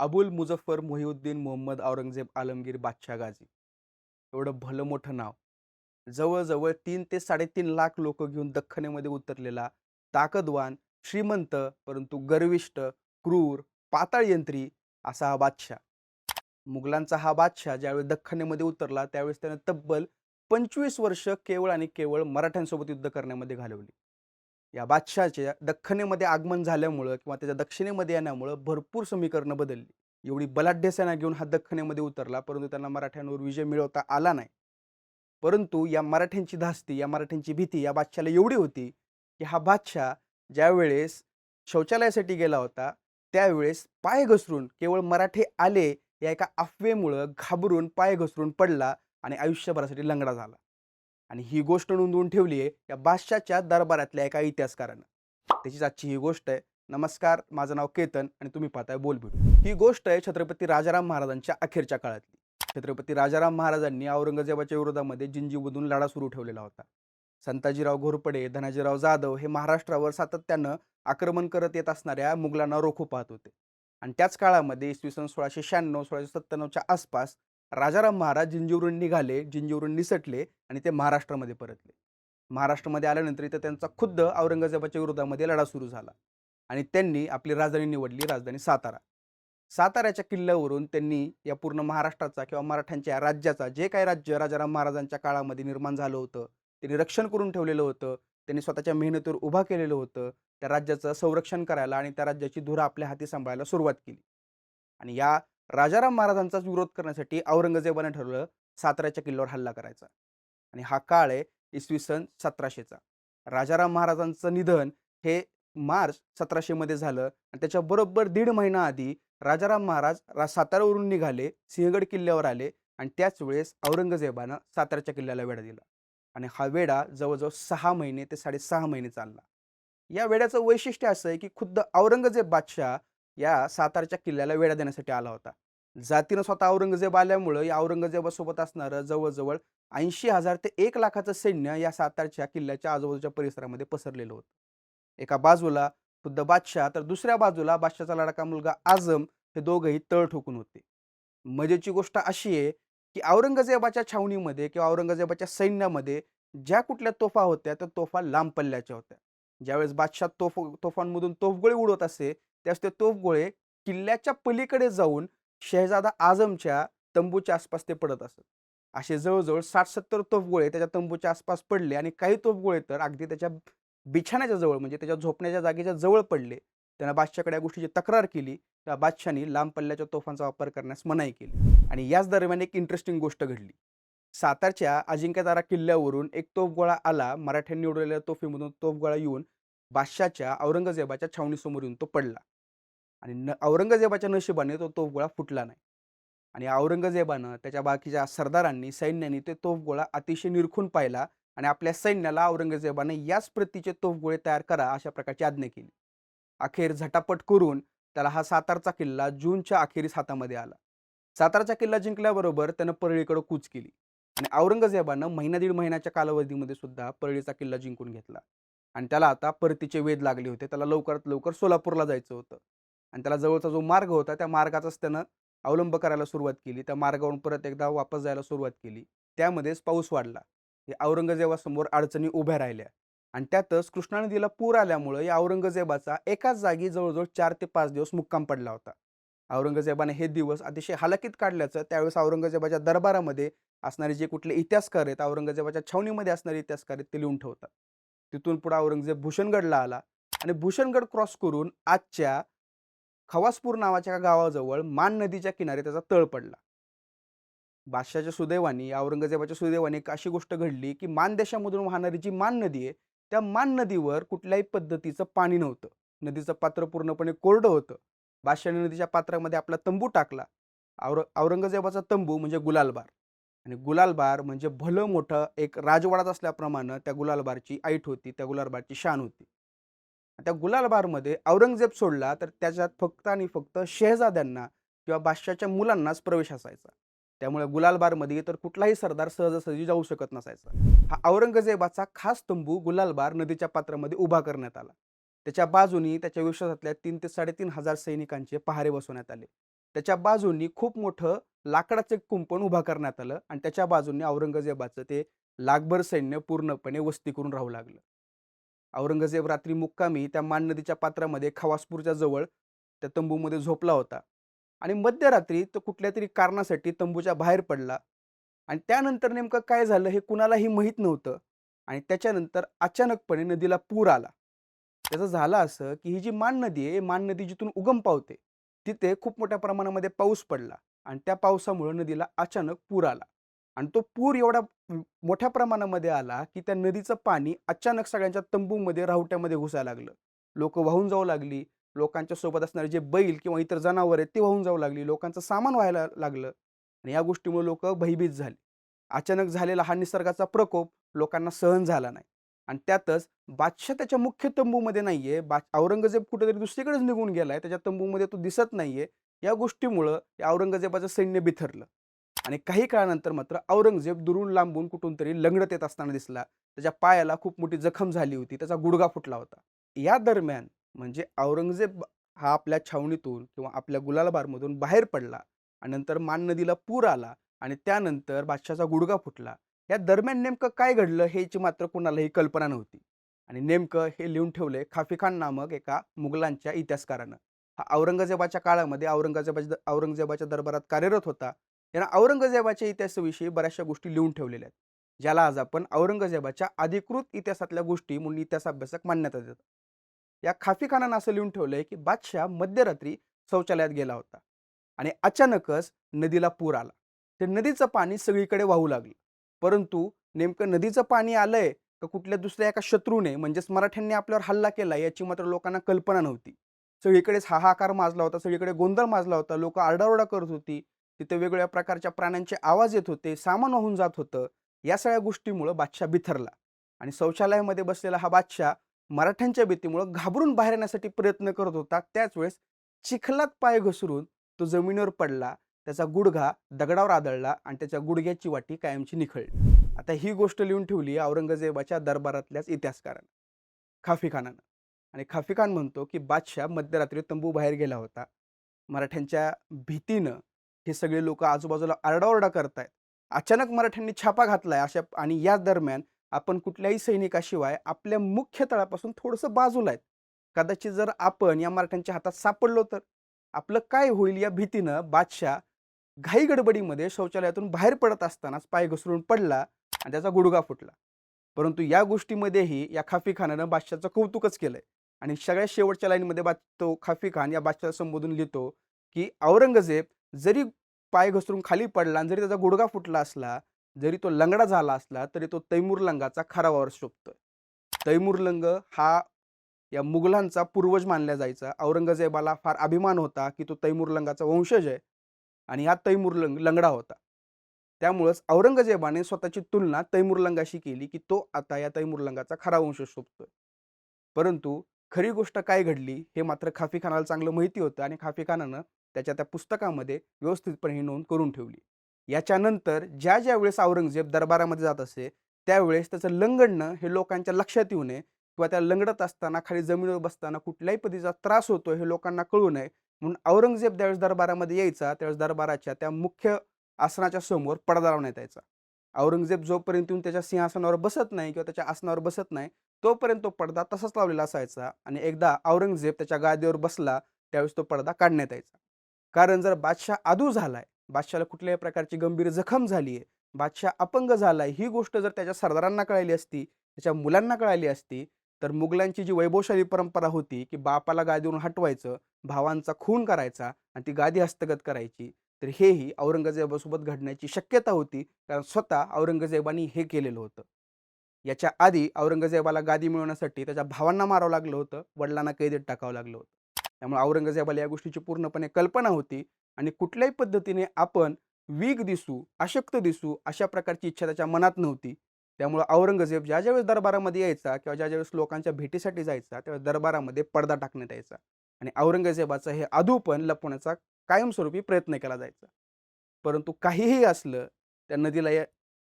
अबुल मुझफ्फर मोहिउद्दीन मोहम्मद औरंगजेब आलमगीर बादशाह गाझी. एवढं भलं मोठं नाव. जवळजवळ तीन ते साडेतीन लाख लोक घेऊन दख्खनेमध्ये उतरलेला ताकदवान श्रीमंत परंतु गर्विष्ट क्रूर पाताळयंत्री असा हा बादशाह. मुघलांचा हा बादशाह ज्यावेळी दख्खनेमध्ये उतरला त्यावेळेस त्यानं तब्बल पंचवीस वर्ष केवळ आणि केवळ मराठ्यांसोबत युद्ध करण्यामध्ये घालवली. या बादशहाच्या दख्खनेमध्ये आगमन झाल्यामुळं किंवा त्याच्या दक्षिणेमध्ये येण्यामुळं भरपूर समीकरणं बदलली. एवढी बलाढ्य सेना घेऊन हा दख्खनेमध्ये उतरला परंतु त्यांना मराठ्यांवर विजय मिळवता आला नाही. परंतु या मराठ्यांची धास्ती या मराठ्यांची भीती या बादशाला एवढी होती की हा बादशाह ज्यावेळेस शौचालयासाठी गेला होता त्यावेळेस पाय घसरून केवळ मराठे आले या एका अफवेमुळं घाबरून पाय घसरून पडला आणि आयुष्यभरासाठी लंगडा झाला. आणि ही गोष्ट नोंदवून ठेवली आहे या बादशाच्या दरबारातल्या एका इतिहासकारानं. त्याचीच आजची ही गोष्ट आहे. नमस्कार माझं नाव केतन आणि तुम्ही पाहताय बोलबिड ही गोष्ट आहे छत्रपती राजाराम महाराजांच्या अखेरच्या काळातली. छत्रपती राजाराम महाराजांनी औरंगजेबाच्या विरोधामध्ये जिंजीमधून लढा सुरू ठेवलेला होता. संताजीराव घोरपडे धनाजीराव जाधव हे महाराष्ट्रावर सातत्यानं आक्रमण करत येत असणाऱ्या मुघलांना रोखू पाहत होते. आणि त्याच काळामध्ये इसवी सन सोळाशे शहाण्णव सोळाशे सत्त्याण्णवच्या आसपास राजाराम महाराज जिंजीवरून निघाले जिंजीवरून निसटले आणि ते महाराष्ट्रामध्ये परतले. महाराष्ट्रामध्ये आल्यानंतर इथं त्यांचा खुद्द औरंगजेबाच्या विरोधामध्ये लढा सुरू झाला आणि त्यांनी आपली राजधानी निवडली राजधानी सातारा. साताऱ्याच्या किल्ल्यावरून त्यांनी या पूर्ण महाराष्ट्राचा किंवा मराठ्यांच्या राज्याचा जे काही राज्य राजाराम महाराजांच्या काळामध्ये निर्माण झालं होतं त्यांनी रक्षण करून ठेवलेलं होतं त्यांनी स्वतःच्या मेहनतीवर उभा केलेलं होतं त्या राज्याचं संरक्षण करायला आणि त्या राज्याची धुरा आपल्या हाती सांभाळायला सुरुवात केली. आणि या राजाराम महाराजांचाच विरोध करण्यासाठी औरंगजेबाने ठरवलं साताऱ्याच्या किल्ल्यावर हल्ला करायचा. आणि हा काळ आहे इसवी सन सतराशेचा राजाराम महाराजांचं निधन हे मार्च सतराशेमध्ये झालं आणि त्याच्याबरोबर दीड महिना आधी राजाराम महाराज रा साताऱ्यावरून निघाले सिंहगड किल्ल्यावर आले आणि त्याच वेळेस औरंगजेबानं साताऱ्याच्या किल्ल्याला वेढा दिला. आणि हा वेढा जवळजवळ सहा महिने ते साडेसहा महिने चालला. या वेड्याचं वैशिष्ट्य असं आहे की खुद्द औरंगजेब बादशाह या सातारच्या किल्ल्याला वेढा देण्यासाठी आला होता. जातीनं स्वतः औरंगजेब आल्यामुळं या औरंगजेबासोबत असणारं जवळजवळ ऐंशी हजार ते एक लाखाचं सैन्य या सातारच्या किल्ल्याच्या आजूबाजूच्या परिसरामध्ये पसरलेलं होतं. एका बाजूला खुद्द बादशाह तर दुसऱ्या बाजूला बादशाचा लडाका मुलगा आझम हे दोघंही तळ ठोकून होते. मजेची गोष्ट अशी आहे की औरंगजेबाच्या छावणीमध्ये किंवा औरंगजेबाच्या सैन्यामध्ये ज्या कुठल्या तोफा होत्या त्या तोफा लांब पल्ल्याच्या होत्या. ज्यावेळेस बादशाह तोफ तोफांमधून तोफगोळी उडवत असे त्याच ते तोफगोळे किल्ल्याच्या पलीकडे जाऊन शहजादा आझमच्या तंबूच्या आसपास ते पडत असत. असे जवळजवळ साठ सत्तर तोफगोळे त्याच्या तंबूच्या आसपास पडले आणि काही तोफगोळे तर अगदी त्याच्या बिछाण्याच्या जवळ म्हणजे त्याच्या झोपण्याच्या जागेच्या जवळ पडले. त्यानं बादशाकडे या गोष्टीची तक्रार केली. त्या बादशानी लांब पल्ल्याच्या तोफांचा वापर करण्यास मनाई केली आणि याच दरम्यान एक इंटरेस्टिंग गोष्ट घडली. सातारच्या अजिंक्यतारा किल्ल्यावरून एक तोफगोळा आला. मराठ्यांनी उडवलेल्या तोफीमधून तोफगोळा येऊन बादशाच्या औरंगजेबाच्या छावणीसमोर येऊन तो पडला. आणि न औरंगजेबाच्या नशिबाने तो तोफगोळा फुटला नाही. आणि औरंगजेबानं त्याच्या बाकीच्या सरदारांनी सैन्याने ते तोफगोळा अतिशय निरखून पाहिला आणि आपल्या सैन्याला औरंगजेबाने याच प्रतीचे तोफगोळे तयार करा अशा प्रकारची आज्ञा केली. अखेर झटापट करून त्याला हा सातारचा किल्ला जूनच्या अखेरीस हातामध्ये आला. सातारचा किल्ला जिंकल्याबरोबर त्यानं परळीकडे कूच केली. आणि औरंगजेबानं महिना दीड महिन्याच्या कालावधीमध्ये सुद्धा परळीचा किल्ला जिंकून घेतला. आणि त्याला आता परतीचे वेध लागले होते. त्याला लवकरात लवकर सोलापूरला जायचं होतं. आणि त्याला जवळचा जो मार्ग होता त्या मार्गाचाच त्यानं अवलंब करायला सुरुवात केली. त्या मार्गावरून परत एकदा वापस जायला सुरुवात केली. त्यामध्येच पाऊस वाढला. हे औरंगजेबासमोर अडचणी उभ्या राहिल्या. आणि त्यातच कृष्णा नदीला पूर आल्यामुळं या औरंगजेबाचा एकाच जागी जवळजवळ चार ते पाच दिवस मुक्काम पडला होता. औरंगजेबाने हे दिवस अतिशय हलकीत काढल्याचं त्यावेळेस औरंगजेबाच्या दरबारामध्ये असणारे जे कुठले इतिहासकार आहेत औरंगजेबाच्या छावणीमध्ये असणारे इतिहासकार आहेत ते लिहून ठेवतात. तिथून पुढे औरंगजेब भूषणगडला आला आणि भूषणगड क्रॉस करून आजच्या खवासपूर नावाच्या गावाजवळ मान नदीच्या किनारी त्याचा तळ पडला. बादशाच्या सुदैवानी औरंगजेबाच्या सुदैवानी एक अशी गोष्ट घडली की मान देशामधून वाहणारी जी मान नदी आहे त्या मान नदीवर कुठल्याही पद्धतीचं पाणी नव्हतं. नदीचं पात्र पूर्णपणे कोरडं होतं. बादशाने नदीच्या पात्रामध्ये आपला तंबू टाकला. और औरंगजेबाचा तंबू म्हणजे गुलालबार. आणि गुलालबार म्हणजे भलं मोठं एक राजवाडाच असल्याप्रमाणे त्या गुलालबारची ऐट होती त्या गुलालबारची शान होती. त्या गुलालबारमध्ये औरंगजेब सोडला तर त्याच्यात फक्त आणि फक्त शहजाद्यांना किंवा बादशाच्या मुलांनाच प्रवेश असायचा. त्यामुळे गुलालबारमध्ये इतर कुठलाही सरदार सहजासहजी जाऊ शकत नसायचा. हा औरंगजेबाचा खास तंबू गुलालबार नदीच्या पात्रामध्ये उभा करण्यात आला. त्याच्या बाजूनी त्याच्या विश्वासातल्या तीन ते साडेतीन हजार सैनिकांचे पहारे बसवण्यात आले. त्याच्या बाजूंनी खूप मोठं लाकडाचं एक कुंपण उभा करण्यात आलं आणि त्याच्या बाजूंनी औरंगजेबाचं ते लाखभर सैन्य पूर्णपणे वस्ती करून राहू लागलं. औरंगजेब रात्री मुक्कामी त्या मान नदीच्या पात्रामध्ये खवासपूरच्या जवळ त्या तंबूमध्ये झोपला होता आणि मध्यरात्री तो कुठल्या तरी कारणासाठी तंबूच्या बाहेर पडला आणि त्यानंतर नेमकं काय झालं हे कुणालाही माहीत नव्हतं आणि त्याच्यानंतर अचानकपणे नदीला पूर आला. त्याचं झालं असं की ही जी मान नदी आहे मान नदी जिथून उगम पावते तिथे खूप मोठ्या प्रमाणामध्ये पाऊस पडला आणि त्या पावसामुळे नदीला अचानक पूर आला. आणि तो पूर एवढा मोठ्या प्रमाणामध्ये आला की त्या नदीचं पाणी अचानक सगळ्यांच्या तंबूमध्ये राहुट्यामध्ये घुसायला लागलं. लोक वाहून जाऊ लागली. लोकांच्या सोबत असणारे जे बैल किंवा इतर जनावर आहेत ते वाहून जाऊ लागली. लोकांचं सामान व्हायला लागलं आणि या गोष्टीमुळे लोक भयभीत झाली. अचानक झालेला हा निसर्गाचा प्रकोप लोकांना सहन झाला नाही. आणि त्यातच बादशाह त्याच्या मुख्य तंबूमध्ये नाही आहे बा औरंगजेब कुठेतरी दुसरीकडेच निघून गेलाय. त्याच्या तंबूमध्ये तो दिसत नाहीये. या गोष्टीमुळं या औरंगजेबाचं सैन्य बिथरलं. आणि काही काळानंतर मात्र औरंगजेब दुरून लांबून कुठून तरी लंगडत येत असताना दिसला. त्याच्या पायाला खूप मोठी जखम झाली होती. त्याचा गुडघा फुटला होता. या दरम्यान म्हणजे औरंगजेब हा आपल्या छावणीतून किंवा आपल्या गुलालबारमधून बाहेर पडला आणि नंतर मान नदीला पूर आला आणि त्यानंतर बादशाचा गुडघा फुटला. या दरम्यान नेमकं काय घडलं ह्याची मात्र कुणालाही कल्पना नव्हती. आणि नेमकं हे लिहून ठेवले खाफी खान नामक एका मुघलांच्या इतिहासकारानं. हा औरंगजेबाच्या काळामध्ये औरंगजेबाच्या औरंगजेबाच्या दरबारात कार्यरत होता. यानं औरंगजेबाच्या इतिहासाविषयी बऱ्याचशा गोष्टी लिहून ठेवलेल्या आहेत. ज्याला आज आपण औरंगजेबाच्या अधिकृत इतिहासातल्या गोष्टी म्हणून इतिहास अभ्यासक मान्यता देतात. या खाफी खानानं असं लिहून ठेवलंय की बादशाह मध्यरात्री शौचालयात गेला होता. आणि अचानकच नदीला पूर आला. ते नदीचं पाणी सगळीकडे वाहू लागलं. परंतु नेमकं नदीचं पाणी आलंय का कुठल्या दुसऱ्या एका शत्रूने म्हणजेच मराठ्यांनी आपल्यावर हल्ला केला याची मात्र लोकांना कल्पना नव्हती. सगळीकडेच हाहाकार माजला होता सगळीकडे गोंधळ माजला होता लोक आरडाओरडा करत होती तिथे वेगवेगळ्या प्रकारच्या प्राण्यांचे आवाज येत होते सामान वाहून जात होतं या सगळ्या गोष्टीमुळं बादशाह बिथरला. आणि शौचालयामध्ये बसलेला हा बादशाह मराठ्यांच्या भीतीमुळं घाबरून बाहेर येण्यासाठी प्रयत्न करत होता त्याच वेळेस चिखलात पाय घसरून तो जमिनीवर पडला त्याचा गुडघा दगडावर आदळला आणि त्याच्या गुडघ्याची वाटी कायमची निखळली. आता ही गोष्ट लिहून ठेवली औरंगजेबाच्या दरबारातल्याच इतिहासकारानं खाफी खानानं आणि खाफी खान म्हणतो की बादशाह मध्यरात्री तंबू बाहेर गेला होता. मराठ्यांच्या भीतीनं हे सगळे लोक आजूबाजूला आरडाओरडा करतायत. अचानक मराठ्यांनी छापा घातलाय अशा आणि या दरम्यान आपण कुठल्याही सैनिकाशिवाय आपल्या मुख्य तळापासून थोडंसं बाजूला आहेत कदाचित जर आपण या मराठ्यांच्या हातात सापडलो तर आपलं काय होईल या भीतीनं बादशाह घाई गडबडीमध्ये शौचालयातून बाहेर पडत असतानाच पाय घसरून पडला आणि त्याचा गुडघा फुटला. परंतु या गोष्टीमध्येही या खाफी खानानं बादशाचं कौतुकच केलंय. आणि सगळ्या शेवटच्या लाईनमध्ये बा तो खाफी खान या बादशाला संबोधून लिहितो की औरंगजेब जरी पाय घसरून खाली पडला आणि जरी त्याचा गुडघा फुटला असला जरी तो लंगडा झाला असला तरी तो तैमूरलंगाचा खरा वावर शोभतोय. तैमूरलंग हा या मुघलांचा पूर्वज मानला जायचा. औरंगजेबाला फार अभिमान होता की तो तैमूरलंगाचा वंशज आहे. आणि हा तैमूरलंग लंगडा होता. त्यामुळंच औरंगजेबाने स्वतःची तुलना तैमूरलंगाशी केली की तो आता या तैमूरलंगाचा खरा वंश शोधतोय परंतु खरी गोष्ट काय घडली हे मात्र खाफी खानाला चांगलं माहिती होतं आणि खाफी खानानं त्याच्या त्या पुस्तकामध्ये व्यवस्थितपणे ही नोंद करून ठेवली. याच्यानंतर ज्या ज्या वेळेस औरंगजेब दरबारामध्ये जात असे त्यावेळेस त्याचं लंगडणं हे लोकांच्या लक्षात येऊ नये किंवा त्या लंगडत असताना खाली जमिनीवर बसताना कुठल्याही पद्धतीचा त्रास होतो हे लोकांना कळू नये म्हणून औरंगजेब त्यावेळेस दरबारामध्ये यायचा त्यावेळेस दरबाराच्या त्या मुख्य आसनाच्या समोर पडदा लावण्यात यायचा. औरंगजेब जोपर्यंत येऊन त्याच्या सिंहासनावर बसत नाही किंवा त्याच्या आसनावर बसत नाही तोपर्यंत तो पडदा तसाच लावलेला असायचा आणि एकदा औरंगजेब त्याच्या गादीवर बसला त्यावेळेस तो पडदा काढण्यात यायचा. कारण जर बादशाह आदू झालाय बादशाला कुठल्याही प्रकारची गंभीर जखम झाली आहे बादशाह अपंग झालाय ही गोष्ट जर त्याच्या सरदारांना कळाली असती त्याच्या मुलांना कळाली असती तर मुघलांची जी वैभवशाली परंपरा होती की बापाला गादीवरून हटवायचं भावांचा खून करायचा आणि ती गादी हस्तगत करायची तर हेही औरंगजेबासोबत घडण्याची शक्यता होती. कारण स्वतः औरंगजेबानी हे केलेलं होतं. याच्या आधी औरंगजेबाला गादी मिळवण्यासाठी त्याच्या भावांना मारावं लागलं होतं वडिलांना कैदेत टाकावं लागलं होतं. त्यामुळे औरंगजेबाला या गोष्टीची पूर्णपणे कल्पना होती आणि कुठल्याही पद्धतीने आपण वीक दिसू अशक्त दिसू अशा प्रकारची इच्छा त्याच्या मनात नव्हती. त्यामुळे औरंगजेब ज्या ज्यावेळेस दरबारामध्ये यायचा किंवा ज्या ज्यावेळेस लोकांच्या भेटीसाठी जायचा त्यावेळेस दरबारामध्ये पडदा टाकण्यात यायचा. आणि औरंगजेबाचं हे अधूपण लपवण्याचा कायमस्वरूपी प्रयत्न केला जायचा. परंतु काहीही असलं त्या नदीला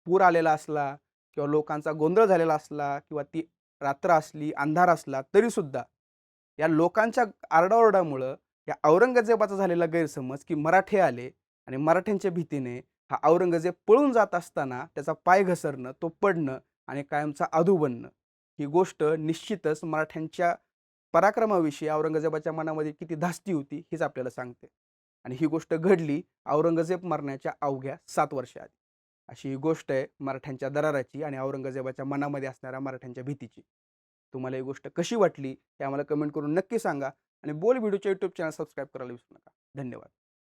पूर आलेला असला किंवा लोकांचा गोंधळ झालेला असला किंवा ती रात्र असली अंधार असला तरी सुद्धा या लोकांच्या आरडाओरडामुळं या औरंगजेबाचा झालेला गैरसमज की मराठे आले आणि मराठ्यांच्या भीतीने हा औरंगजेब पळून जात असताना त्याचा पाय घसरणं तो पडणं आणि कायमचा अधू बनणं ही गोष्ट निश्चितच मराठ्यांच्या पराक्रमाविषयी औरंगजेबाच्या मनामध्ये किती धास्ती होती हीच आपल्याला सांगते. आणि ही गोष्ट घडली औरंगजेब मरण्याच्या अवघ्या सात वर्षाआधी. अशी ही गोष्ट आहे मराठ्यांच्या दराराची आणि औरंगजेबाच्या मनामध्ये असणाऱ्या मराठ्यांच्या भीतीची. तुम्हाला ही गोष्ट कशी वाटली हे आम्हाला कमेंट करून नक्की सांगा आणि बोल व्हिडिओच्या यूट्यूब चॅनल सबस्क्राईब करायला विसरू नका. धन्यवाद.